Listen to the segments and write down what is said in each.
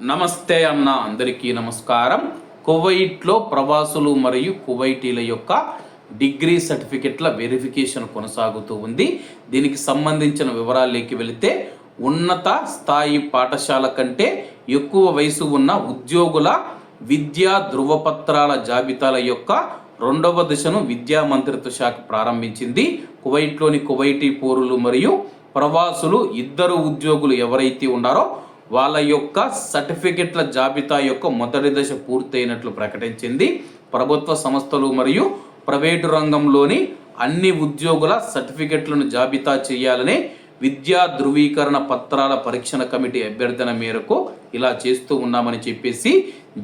నమస్తే అన్న అందరికీ నమస్కారం. కువైట్లో ప్రవాసులు మరియు కువైటీల యొక్క డిగ్రీ సర్టిఫికెట్ల వెరిఫికేషన్ కొనసాగుతూ ఉంది. దీనికి సంబంధించిన వివరాల్లోకి వెళితే ఉన్నత స్థాయి పాఠశాల కంటే ఎక్కువ వయసు ఉన్న ఉద్యోగుల విద్యా ధృవపత్రాల జాబితాల యొక్క రెండవ దశను విద్యా మంత్రిత్వ శాఖ ప్రారంభించింది. కువైట్లోని కువైటీ పౌరులు మరియు ప్రవాసులు ఇద్దరు ఉద్యోగులు ఎవరైతే ఉన్నారో వాళ్ళ యొక్క సర్టిఫికెట్ల జాబితా యొక్క మొదటి దశ పూర్తయినట్లు ప్రకటించింది. ప్రభుత్వ సంస్థలు మరియు ప్రైవేటు రంగంలోని అన్ని ఉద్యోగుల సర్టిఫికెట్లను జాబితా చేయాలని విద్యా ధృవీకరణ పత్రాల పరీక్షణ కమిటీ అభ్యర్థన మేరకు ఇలా చేస్తూ ఉన్నామని చెప్పేసి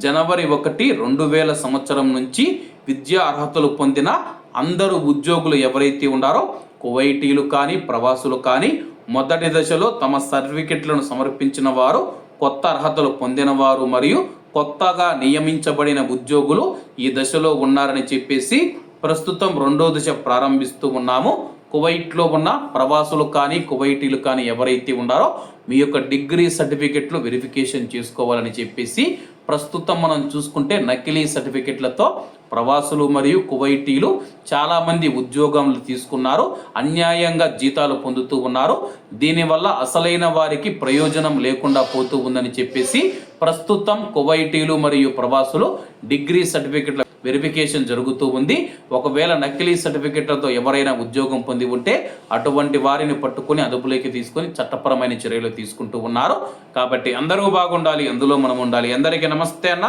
జనవరి ఒకటి రెండు వేల సంవత్సరం నుంచి విద్యా అర్హతలు పొందిన అందరూ ఉద్యోగులు ఎవరైతే ఉన్నారో కువైటీలు కానీ ప్రవాసులు కానీ మొదటి దశలో తమ సర్టిఫికెట్లను సమర్పించిన వారు కొత్త అర్హతలు పొందినవారు మరియు కొత్తగా నియమించబడిన ఉద్యోగులు ఈ దశలో ఉన్నారని చెప్పేసి ప్రస్తుతం రెండో దశ ప్రారంభిస్తూ ఉన్నాము. కువైట్లో ఉన్న ప్రవాసులు కానీ కువైటీలు కానీ ఎవరైతే ఉన్నారో మీ యొక్క డిగ్రీ సర్టిఫికెట్లు వెరిఫికేషన్ చేసుకోవాలని చెప్పేసి ప్రస్తుతం మనం చూసుకుంటే నకిలీ సర్టిఫికెట్లతో ప్రవాసులు మరియు కువైటీలు చాలామంది ఉద్యోగంలు తీసుకున్నారు అన్యాయంగా జీతాలు పొందుతూ ఉన్నారు. దీనివల్ల అసలైన వారికి ప్రయోజనం లేకుండా పోతూ ఉందని చెప్పేసి ప్రస్తుతం కువైటీలు మరియు ప్రవాసులు డిగ్రీ సర్టిఫికెట్ల వెరిఫికేషన్ జరుగుతూ ఉంది. ఒకవేళ నకిలీ సర్టిఫికెట్లతో ఎవరైనా ఉద్యోగం పొంది ఉంటే అటువంటి వారిని పట్టుకొని అదుపులోకి తీసుకొని చట్టపరమైన చర్యలు తీసుకుంటూ ఉన్నారు. కాబట్టి అందరూ బాగుండాలి అందులో మనం ఉండాలి. అందరికీ నమస్తే అన్న.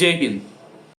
జై హింద్.